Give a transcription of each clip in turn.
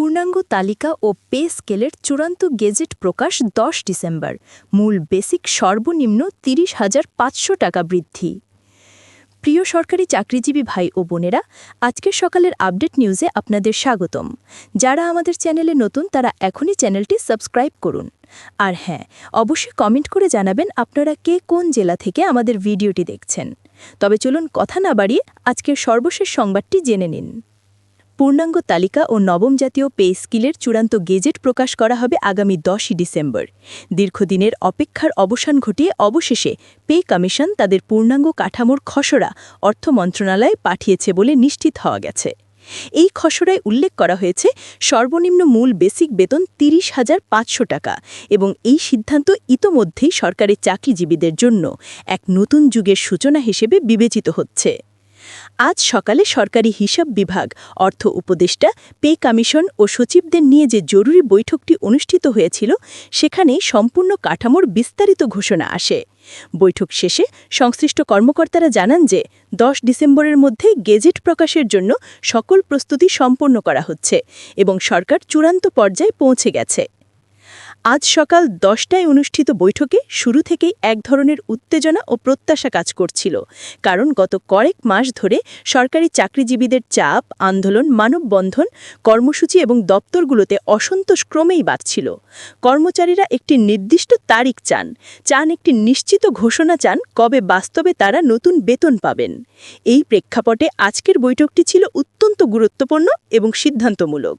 পূর্ণাঙ্গ তালিকা ও পে স্কেলের চূড়ান্ত গেজেট প্রকাশ দশ ডিসেম্বর। মূল বেসিক সর্বনিম্ন তিরিশ হাজার পাঁচশো টাকা বৃদ্ধি। প্রিয় সরকারি চাকরিজীবী ভাই ও বোনেরা, আজকের সকালের আপডেট নিউজে আপনাদের স্বাগতম। যারা আমাদের চ্যানেলে নতুন, তারা এখনই চ্যানেলটি সাবস্ক্রাইব করুন। আর হ্যাঁ অবশ্যই কমেন্ট করে জানাবেন আপনারা কে কোন জেলা থেকে আমাদের ভিডিওটি দেখছেন। তবে চলুন কথা না বাড়িয়ে আজকের সর্বশেষ সংবাদটি জেনে নিন। পূর্ণাঙ্গ তালিকা ও নবম জাতীয় পে স্কিলের চূড়ান্ত গেজেট প্রকাশ করা হবে আগামী দশই ডিসেম্বর। দীর্ঘদিনের অপেক্ষার অবসান ঘটিয়ে অবশেষে পে কমিশন তাদের পূর্ণাঙ্গ কাঠামোর খসড়া অর্থ মন্ত্রণালয়ে পাঠিয়েছে বলে নিশ্চিত হওয়া গেছে। এই খসড়ায় উল্লেখ করা হয়েছে, সর্বনিম্ন মূল বেসিক বেতন তিরিশ হাজার পাঁচশো টাকা এবং এই সিদ্ধান্ত ইতোমধ্যেই সরকারি চাকরিজীবীদের জন্য এক নতুন যুগের সূচনা হিসেবে বিবেচিত হচ্ছে। আজ সকালে সরকারি হিসাব বিভাগ, অর্থ উপদেষ্টা, পে কমিশন ও সচিবদের নিয়ে যে জরুরি বৈঠকটি অনুষ্ঠিত হয়েছিল, সেখানে সম্পূর্ণ কাঠামোর বিস্তারিত ঘোষণা আসে। বৈঠক শেষে সংশ্লিষ্ট কর্মকর্তারা জানান যে, দশ ডিসেম্বরের মধ্যে গেজেট প্রকাশের জন্য সকল প্রস্তুতি সম্পন্ন করা হচ্ছে এবং সরকার চূড়ান্ত পর্যায়ে পৌঁছে গেছে। আজ সকাল দশটায় অনুষ্ঠিত বৈঠকে শুরু থেকেই এক ধরনের উত্তেজনা ও প্রত্যাশা কাজ করছিল। কারণ গত কয়েক মাস ধরে সরকারি চাকরিজীবীদের চাপ, আন্দোলন, মানববন্ধন, কর্মসূচি এবং দপ্তরগুলোতে অসন্তোষ ক্রমেই বাড়ছিল। কর্মচারীরা একটি নির্দিষ্ট তারিখ চান চান একটি নিশ্চিত ঘোষণা চান কবে বাস্তবে তারা নতুন বেতন পাবেন। এই প্রেক্ষাপটে আজকের বৈঠকটি ছিল অত্যন্ত গুরুত্বপূর্ণ এবং সিদ্ধান্তমূলক।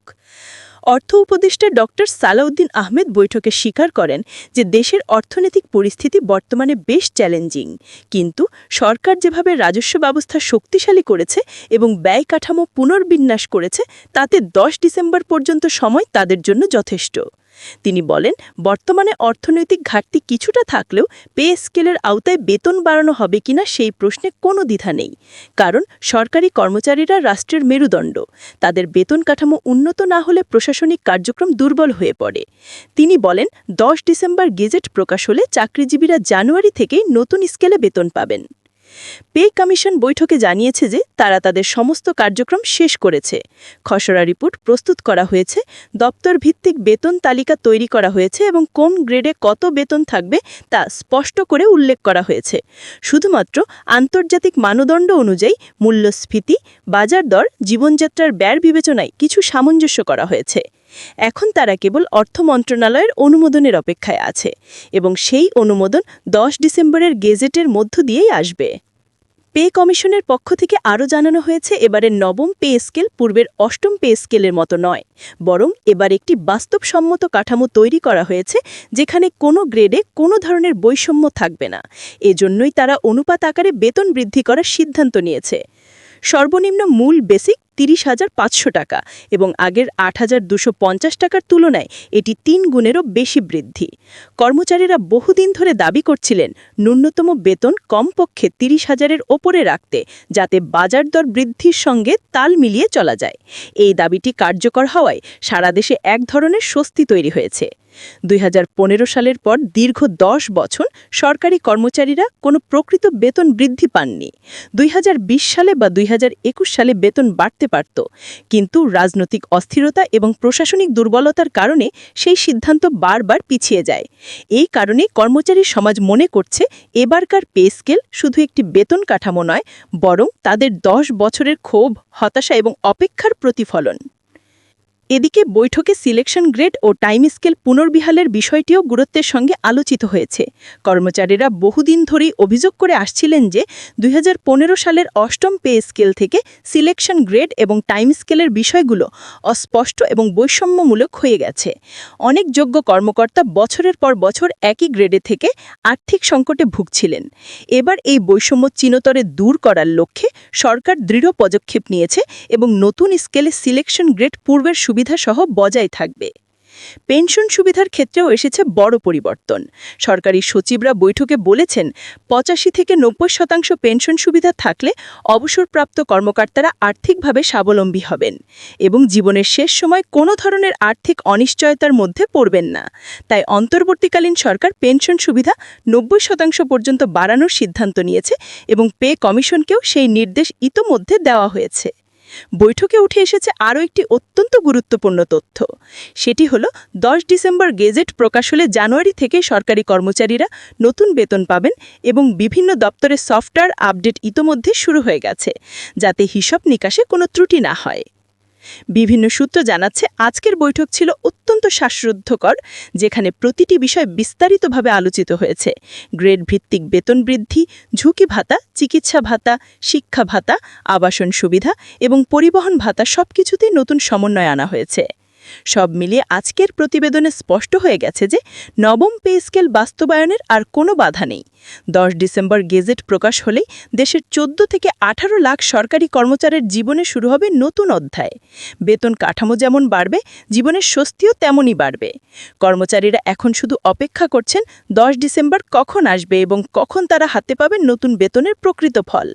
অর্থ উপদেষ্টা ডক্টর সালাউদ্দিন আহমেদ বৈঠকে স্বীকার করেন যে দেশের অর্থনৈতিক পরিস্থিতি বর্তমানে বেশ চ্যালেঞ্জিং। কিন্তু সরকার যেভাবে রাজস্ব ব্যবস্থা শক্তিশালী করেছে এবং ব্যয় কাঠামো পুনর্বিন্যাস করেছে, তাতে দশ ডিসেম্বর পর্যন্ত সময় তাদের জন্য যথেষ্ট। তিনি বলেন, বর্তমানে অর্থনৈতিক ঘাটতি কিছুটা থাকলেও পে স্কেলের আওতায় বেতন বাড়ানো হবে কিনা সেই প্রশ্নে কোনো দ্বিধা নেই। কারণ সরকারি কর্মচারীরা রাষ্ট্রের মেরুদণ্ড। তাদের বেতন কাঠামো উন্নত না হলে প্রশাসনিক কার্যক্রম দুর্বল হয়ে পড়ে। তিনি বলেন, দশ ডিসেম্বর গেজেট প্রকাশ হলে চাকরিজীবীরা জানুয়ারি থেকেই নতুন স্কেলে বেতন পাবেন। পে কমিশন বৈঠকে জানিয়েছে যে তারা তাদের সমস্ত কার্যক্রম শেষ করেছে। খসড়া রিপোর্ট প্রস্তুত করা হয়েছে দপ্তর ভিত্তিক বেতন তালিকা তৈরি করা হয়েছে এবং কোন গ্রেডে কত বেতন থাকবে তা স্পষ্ট করে উল্লেখ করা হয়েছে। শুধুমাত্র আন্তর্জাতিক মানদণ্ড অনুযায়ী মূল্যস্ফীতি, বাজার দর, জীবনযাত্রার ব্যয় বিবেচনায় কিছু সামঞ্জস্য করা হয়েছে। এখন তারা কেবল অর্থ মন্ত্রণালয়ের অনুমোদনের অপেক্ষায় আছে এবং সেই অনুমোদন দশ ডিসেম্বরের গেজেটের মধ্য দিয়েই আসবে। পে কমিশনের পক্ষ থেকে আরও জানানো হয়েছে, এবারের নবম পে স্কেল পূর্বের অষ্টম পে স্কেলের মতো নয়, বরং এবার একটি বাস্তবসম্মত কাঠামো তৈরি করা হয়েছে, যেখানে কোনো গ্রেডে কোনো ধরনের বৈষম্য থাকবে না। এজন্যই তারা অনুপাত আকারে বেতন বৃদ্ধি করার সিদ্ধান্ত নিয়েছে। সর্বনিম্ন মূল বেসিক তিরিশ হাজার পাঁচশো টাকা এবং আগের আট হাজার দুশো পঞ্চাশ টাকার তুলনায় এটি তিন গুণেরও বেশি বৃদ্ধি। কর্মচারীরা বহুদিন ধরে দাবি করছিলেন, ন্যূনতম বেতন কমপক্ষে তিরিশ হাজারের ওপরে রাখতে, যাতে বাজার দর বৃদ্ধির সঙ্গে তাল মিলিয়ে চলা যায়। এই দাবিটি কার্যকর হওয়ায় সারা দেশে এক ধরনের স্বস্তি তৈরি হয়েছে। দুই হাজার পনেরো সালের পর দীর্ঘ দশ বছর সরকারি কর্মচারীরা কোনো প্রকৃত বেতন বৃদ্ধি পাননি। দুই হাজার বিশ সালে বা দুই হাজার একুশ সালে বেতন বাড়তে পারত, কিন্তু রাজনৈতিক অস্থিরতা এবং প্রশাসনিক দুর্বলতার কারণে সেই সিদ্ধান্ত বারবার পিছিয়ে যায়। এই কারণে কর্মচারী সমাজ মনে করছে এবারকার পে স্কেল শুধু একটি বেতন কাঠামো নয়, বরং তাদের দশ বছরের ক্ষোভ, হতাশা এবং অপেক্ষার প্রতিফলন। এদিকে বৈঠকে সিলেকশন গ্রেড ও টাইম স্কেল পুনর্বিহালের বিষয়টিও গুরুত্বের সঙ্গে আলোচিত হয়েছে। কর্মচারীরা বহুদিন ধরেই অভিযোগ করে আসছিলেন যে, দুই হাজার পনেরো সালের অষ্টম পে স্কেল থেকে সিলেকশন গ্রেড এবং টাইম স্কেলের বিষয়গুলো অস্পষ্ট এবং বৈষম্যমূলক হয়ে গেছে। অনেক যোগ্য কর্মকর্তা বছরের পর বছর একই গ্রেডে থেকে আর্থিক সংকটে ভুগছিলেন। এবার এই বৈষম্য চিনতরে দূর করার লক্ষ্যে সরকার দৃঢ় পদক্ষেপ নিয়েছে এবং নতুন স্কেলে সিলেকশন গ্রেড পূর্বের সুবিধা সুবিধাসহ বজায় থাকবে। পেনশন সুবিধার ক্ষেত্রেও এসেছে বড় পরিবর্তন। সরকারি সচিবরা বৈঠকে বলেছেন, পঁচাশি থেকে নব্বই শতাংশ পেনশন সুবিধা থাকলে অবসরপ্রাপ্ত কর্মকর্তারা আর্থিকভাবে স্বাবলম্বী হবেন এবং জীবনের শেষ সময় কোনো ধরনের আর্থিক অনিশ্চয়তার মধ্যে পড়বেন না। তাই অন্তর্বর্তীকালীন সরকার পেনশন সুবিধা নব্বই শতাংশ পর্যন্ত বাড়ানোর সিদ্ধান্ত নিয়েছে এবং পে কমিশনকেও সেই নির্দেশ ইতোমধ্যে দেওয়া হয়েছে। বৈঠকে উঠে এসেছে আরও একটি অত্যন্ত গুরুত্বপূর্ণ তথ্য। সেটি হল, দশ ডিসেম্বর গেজেট প্রকাশ হলে জানুয়ারি থেকে সরকারি কর্মচারীরা নতুন বেতন পাবেন এবং বিভিন্ন দপ্তরের সফটওয়্যার আপডেট ইতোমধ্যে শুরু হয়ে গেছে, যাতে হিসাব নিকাশে কোনো ত্রুটি না হয়। বিভিন্ন সূত্র জানাচ্ছে আজকের বৈঠক ছিল অত্যন্ত শ্বাসরুদ্ধকর, যেখানে প্রতিটি বিষয় বিস্তারিতভাবে আলোচিত হয়েছে। গ্রেড ভিত্তিক বেতন বৃদ্ধি, ঝুঁকি ভাতা, চিকিৎসা ভাতা, শিক্ষা ভাতা, আবাসন সুবিধা এবং পরিবহন ভাতা সব কিছুতেই নতুন সমন্বয় আনা হয়েছে। সব মিলিয়ে আজকের প্রতিবেদনে স্পষ্ট হয়ে গেছে যে নবম পে স্কেল বাস্তবায়নের আর কোনো বাধা নেই। দশ ডিসেম্বর গেজেট প্রকাশ হলেই দেশের চোদ্দ থেকে আঠারো লাখ সরকারি কর্মচারীর জীবনে শুরু হবে নতুন অধ্যায়। বেতন কাঠামো যেমন বাড়বে, জীবনের স্বস্তিও তেমনই বাড়বে। কর্মচারীরা এখন শুধু অপেক্ষা করছেন দশ ডিসেম্বর কখন আসবে এবং কখন তারা হাতে পাবেন নতুন বেতনের প্রকৃত ফল।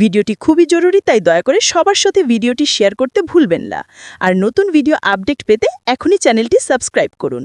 ভিডিওটি খুবই জরুরি, তাই দয়া করে সবার সাথে ভিডিওটি শেয়ার করতে ভুলবেন না। আর নতুন ভিডিও আপডেট পেতে এখনই চ্যানেলটি সাবস্ক্রাইব করুন।